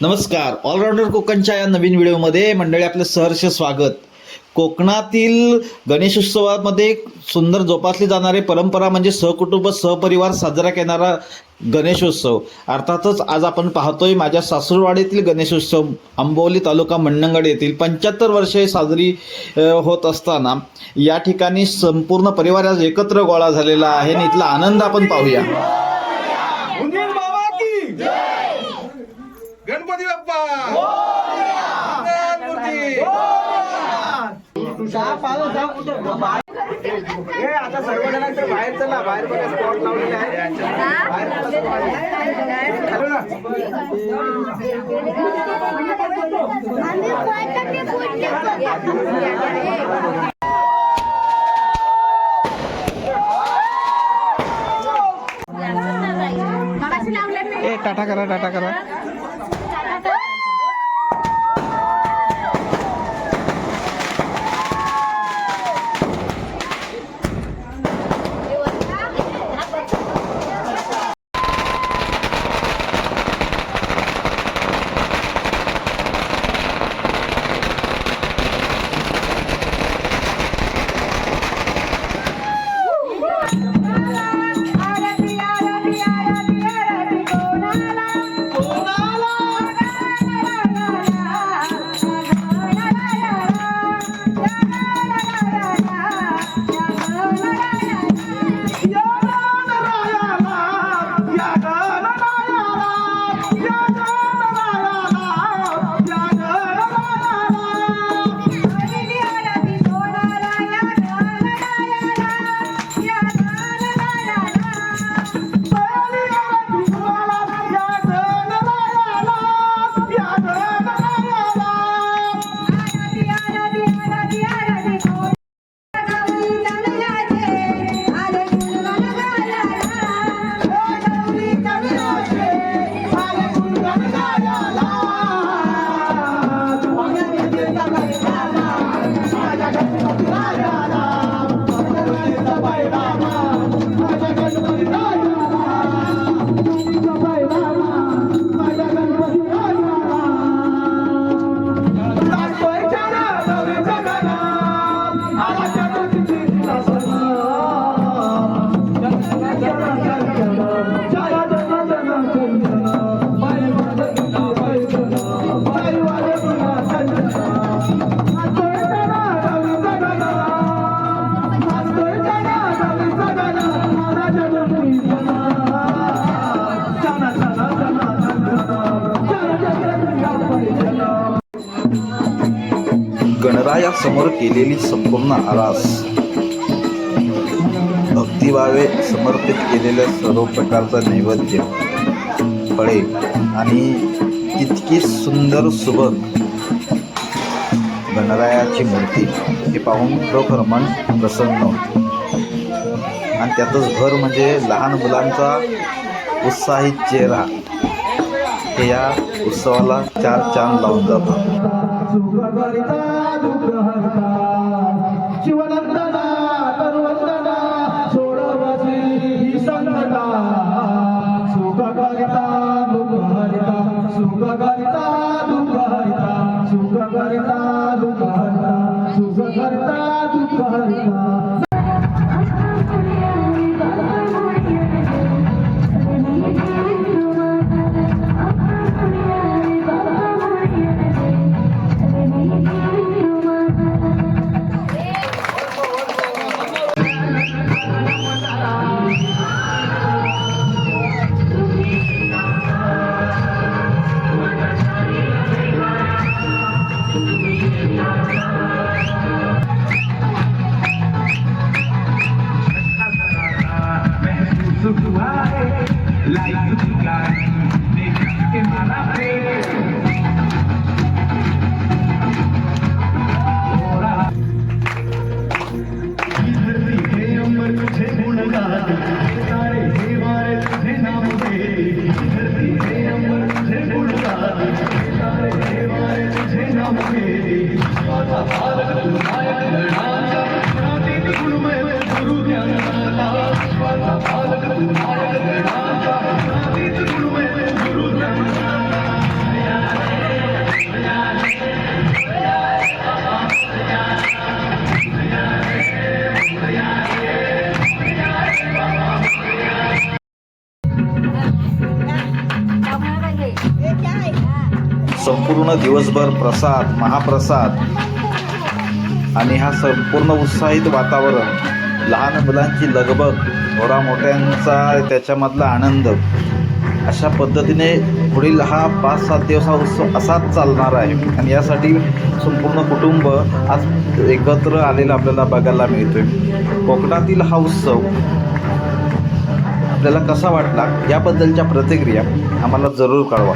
नमस्कार. ऑलराऊंडर कोकणच्या या नवीन व्हिडिओमध्ये मंडळी आपलं सहर्ष स्वागत. कोकणातील गणेशोत्सवामध्ये सुंदर जोपासली जाणारी परंपरा म्हणजे सहकुटुंब सहपरिवार साजरा करणारा गणेशोत्सव. अर्थातच आज आपण पाहतोय माझ्या सासूरवाडीतील गणेशोत्सव आंबोली तालुका मंडणगड येथील पंच्याहत्तर वर्षे साजरी होत असताना या ठिकाणी संपूर्ण परिवार आज एकत्र गोळा झालेला आहे आणि इथला आनंद आपण पाहूया. आता सर्वजणांचं बाहेर चला. बाहेर बघा स्पॉट लावलेले ए टाटा करा टाटा करा. समोर केलेली संपूर्ण आरास. भक्तिभावे समर्पित केलेल्या सर्व प्रकारचा नैवेद्य फळे आणि इतकी सुंदर सुबक गणरायाची मूर्ती हे पाहून खरोखर मन प्रसन्न होते. आणि त्यातच भर म्हणजे लहान मुलांचा उत्साहित चेहरा हे या उत्सवाला चार चांद लावून जातात. to fly, like to fly, they can my face. Bharat संपूर्ण दिवसभर प्रसाद महाप्रसाद आणि हा संपूर्ण उत्साहित वातावरण लहान मुलांची लगबग थोडा मोठ्यांचा त्याच्यामधला आनंद अशा पद्धतीने पुढील हा पाच सात दिवस हा उत्सव असाच चालणार आहे. आणि यासाठी संपूर्ण कुटुंब आज एकत्र आलेलं आपल्याला बघायला मिळतोय. कोकणातील हा उत्सव आपल्याला कसा वाटला? याबद्दलच्या प्रतिक्रिया आम्हाला जरूर कळवा.